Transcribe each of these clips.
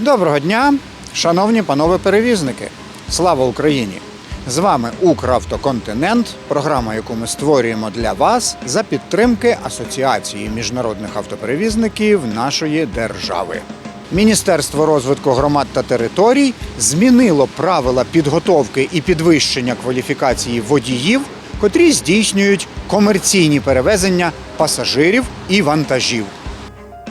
Доброго дня, шановні панове перевізники! Слава Україні! З вами Укравтоконтинент, програма, яку ми створюємо для вас за підтримки Асоціації міжнародних автоперевізників нашої держави. Міністерство розвитку громад та територій змінило правила підготовки і підвищення кваліфікації водіїв, котрі здійснюють комерційні перевезення пасажирів і вантажів.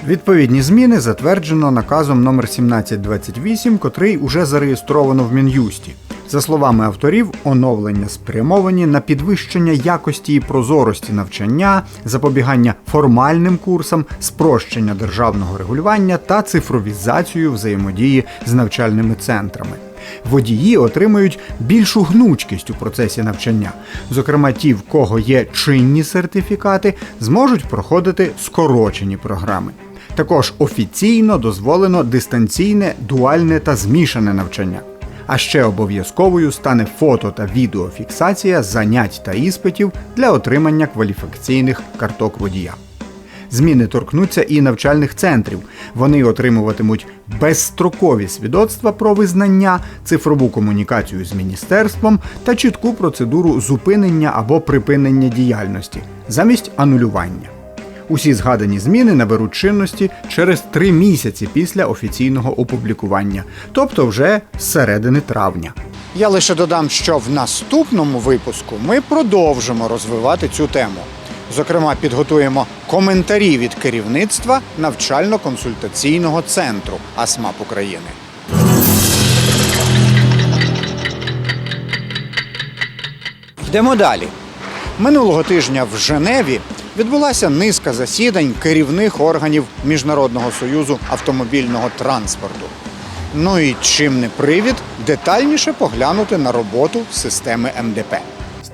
Відповідні зміни затверджено наказом номер 1728, котрий уже зареєстровано в Мін'юсті. За словами авторів, оновлення спрямовані на підвищення якості і прозорості навчання, запобігання формальним курсам, спрощення державного регулювання та цифровізацію взаємодії з навчальними центрами. Водії отримують більшу гнучкість у процесі навчання. Зокрема, ті, в кого є чинні сертифікати, зможуть проходити скорочені програми. Також офіційно дозволено дистанційне, дуальне та змішане навчання. А ще обов'язковою стане фото та відеофіксація занять та іспитів для отримання кваліфікаційних карток водія. Зміни торкнуться і навчальних центрів. Вони отримуватимуть безстрокові свідоцтва про визнання, цифрову комунікацію з міністерством та чітку процедуру зупинення або припинення діяльності замість анулювання. Усі згадані зміни наберуть чинності через три місяці після офіційного опублікування, тобто вже з середини травня. Я лише додам, що в наступному випуску ми продовжимо розвивати цю тему. Зокрема, підготуємо коментарі від керівництва навчально-консультаційного центру АСМАП України. Йдемо далі. Минулого тижня в Женеві відбулася низка засідань керівних органів Міжнародного союзу автомобільного транспорту. Ну і чим не привід детальніше поглянути на роботу системи МДП.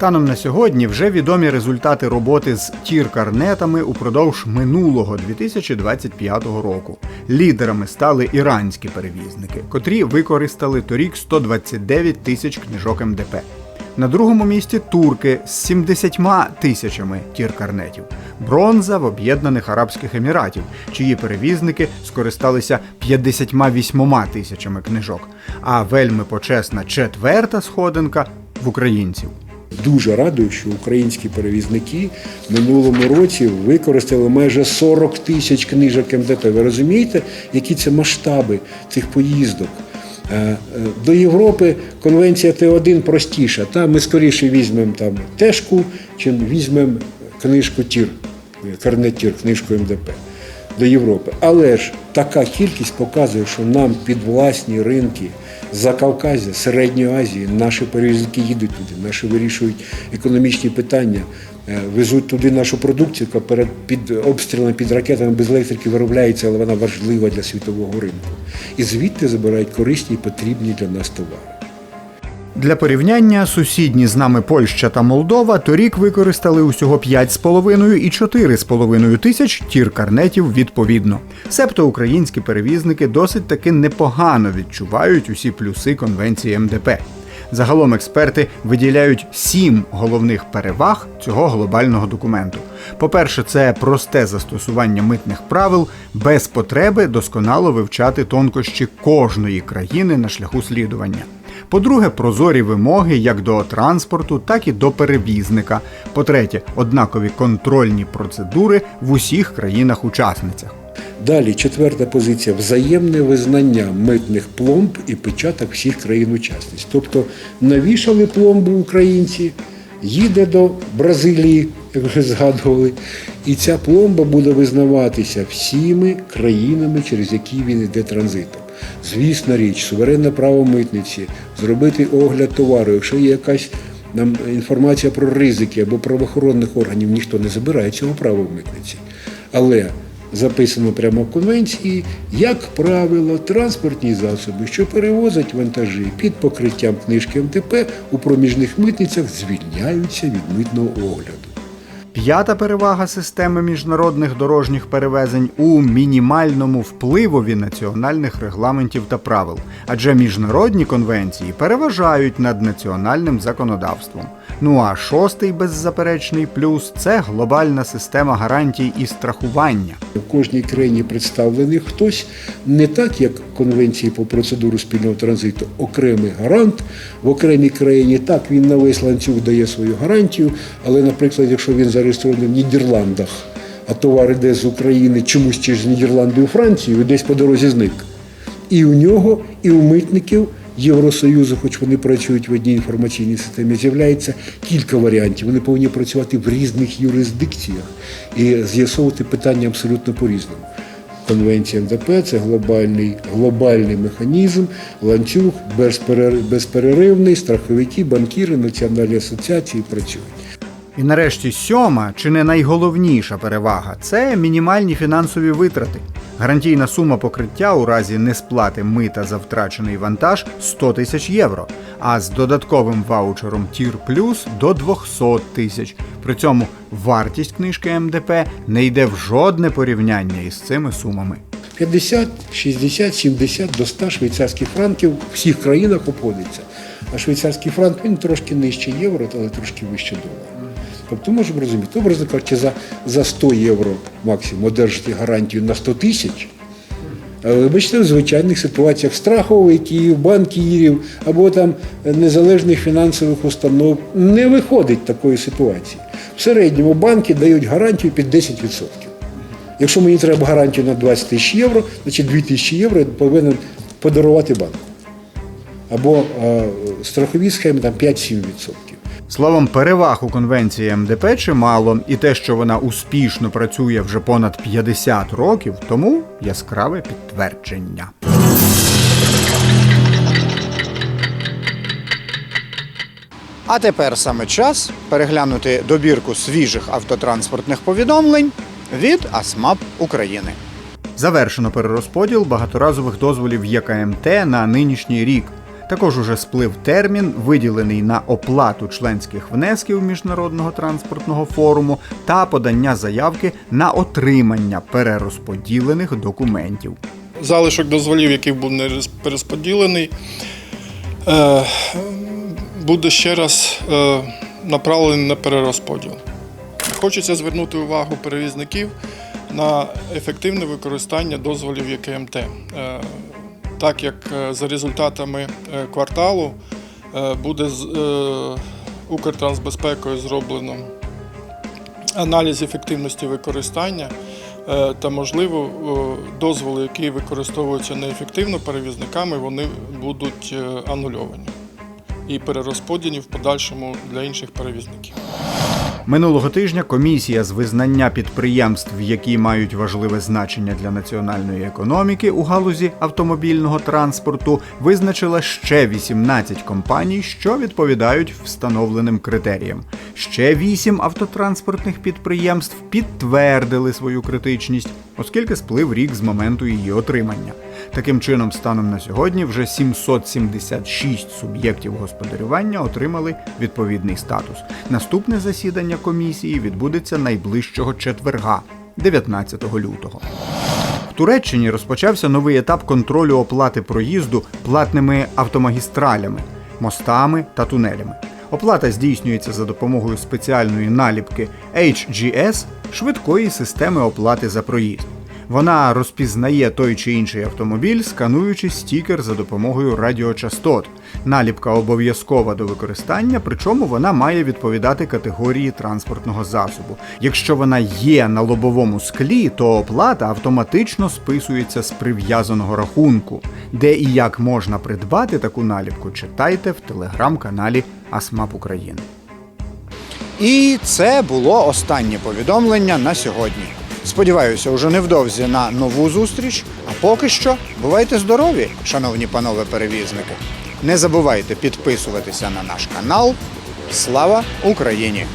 Станом на сьогодні вже відомі результати роботи з тір-карнетами упродовж минулого 2025 року. Лідерами стали іранські перевізники, котрі використали торік 129 тисяч книжок МДП. На другому місці турки з 70 тисячами тір-карнетів, бронза в Об'єднаних Арабських Еміратів, чиї перевізники скористалися 58 тисячами книжок. А вельми почесна четверта сходинка в українців. Дуже радую, що українські перевізники минулому році використали майже 40 тисяч книжок МДП. Ви розумієте, які це масштаби цих поїздок? Е, е, До Європи конвенція Т1 простіша. Там ми скоріше візьмемо там тежку, чим візьмемо книжку тір, карнет тір, книжку МДП до Європи. Але ж така кількість показує, що нам під власні ринки Закавказя, Середньої Азії наші перевізники їдуть туди, наші вирішують економічні питання, е, везуть туди нашу продукцію, яка перед під обстрілами, під ракетами без електрики виробляється, але вона важлива для світового ринку. І звідти забирають корисні і потрібні для нас товари. Для порівняння сусідні з нами Польща та Молдова торік використали усього 5,5 і 4,5 тисяч тір-карнетів відповідно. Себто українські перевізники досить таки непогано відчувають усі плюси конвенції МДП. Загалом експерти виділяють сім головних переваг цього глобального документу. По-перше, це просте застосування митних правил без потреби досконало вивчати тонкощі кожної країни на шляху слідування. По-друге, прозорі вимоги як до транспорту, так і до перевізника. По-третє, однакові контрольні процедури в усіх країнах-учасницях. Далі четверта позиція взаємне визнання митних пломб і печаток всіх країн-учасниць. Тобто навішали пломбу українці, їде до Бразилії, як вже згадували, і ця пломба буде визнаватися всіми країнами, через які він йде транзитом. Звісна річ, суверенне право митниці, зробити огляд товару. Якщо є якась нам інформація про ризики або правоохоронних органів, ніхто не забирає цього права в митниці. Але записано прямо в конвенції, як правило, транспортні засоби, що перевозять вантажі під покриттям книжки МТП у проміжних митницях звільняються від митного огляду. П'ята перевага системи міжнародних дорожніх перевезень у мінімальному впливові національних регламентів та правил, адже міжнародні конвенції переважають над національним законодавством. Ну а шостий беззаперечний плюс це глобальна система гарантій і страхування. В кожній країні представлений хтось не так, як конвенції по процедуру спільного транзиту, окремий гарант. В окремій країні так він на весь ланцюг дає свою гарантію, але, наприклад, якщо він зареєстрований в Нідерландах, а товар іде з України чомусь через Нідерланди у Францію, і десь по дорозі зник. І у нього, і у митників Євросоюзу, хоч вони працюють в одній інформаційній системі, з'являється кілька варіантів. Вони повинні працювати в різних юрисдикціях і з'ясовувати питання абсолютно по-різному. Конвенція МДП це глобальний, глобальний механізм, ланцюг безперер- безперервний, страховики, банкіри, національні асоціації працюють. І нарешті сьома, чи не найголовніша перевага це мінімальні фінансові витрати. Гарантійна сума покриття у разі несплати мита за втрачений вантаж 100 тисяч євро, а з додатковим ваучером Тір Плюс до 200 тисяч. При цьому вартість книжки МДП не йде в жодне порівняння із цими сумами. 50, 60, 70 до 100 швейцарських франків в всіх країнах обходиться. А швейцарський франк він трошки нижче євро, але трошки вище долара. Тобто можемо розуміти, образно кажучи, за, за 100 євро максимум одержати гарантію на 100 тисяч. Але вибачте, в звичайних ситуаціях страховиків, банкірів або там незалежних фінансових установ не виходить такої ситуації. В середньому банки дають гарантію під 10%. Якщо мені треба гарантію на 20 тисяч євро, значить 2 тисячі євро я повинен подарувати банку. Або е, страхові схеми там 5-7%. Словом, переваг у конвенції МДП чимало, і те, що вона успішно працює вже понад 50 років, тому яскраве підтвердження. А тепер саме час переглянути добірку свіжих автотранспортних повідомлень від АСМАП України. Завершено перерозподіл багаторазових дозволів ЄКМТ на нинішній рік. Також уже сплив термін, виділений на оплату членських внесків міжнародного транспортного форуму та подання заявки на отримання перерозподілених документів. залишок дозволів, який був не перерозподілений, е, буде ще раз е, направлений на перерозподіл. Хочеться звернути увагу перевізників на ефективне використання дозволів ЄКМТ. Так як е, за результатами е, кварталу е, буде з Укртрансбезпекою зроблено аналіз ефективності використання та, можливо, дозволи, які використовуються неефективно перевізниками, вони будуть анульовані і перерозподілені в подальшому для інших перевізників. Минулого тижня комісія з визнання підприємств, які мають важливе значення для національної економіки у галузі автомобільного транспорту, визначила ще 18 компаній, що відповідають встановленим критеріям. Ще 8 автотранспортних підприємств підтвердили свою критичність, оскільки сплив рік з моменту її отримання. Таким чином, станом на сьогодні вже 776 суб'єктів господарювання отримали відповідний статус. Наступне засідання комісії відбудеться найближчого четверга, 19 лютого. В Туреччині розпочався новий етап контролю оплати проїзду платними автомагістралями, мостами та тунелями. Оплата здійснюється за допомогою спеціальної наліпки HGS швидкої системи оплати за проїзд. Вона розпізнає той чи інший автомобіль, скануючи стікер за допомогою радіочастот. Наліпка обов'язкова до використання, причому вона має відповідати категорії транспортного засобу. Якщо вона є на лобовому склі, то оплата автоматично списується з прив'язаного рахунку. Де і як можна придбати таку наліпку, читайте в телеграм-каналі АСМАП України. І це було останнє повідомлення на сьогодні. Сподіваюся, уже невдовзі на нову зустріч. А поки що бувайте здорові, шановні панове перевізники. Не забувайте підписуватися на наш канал. Слава Україні!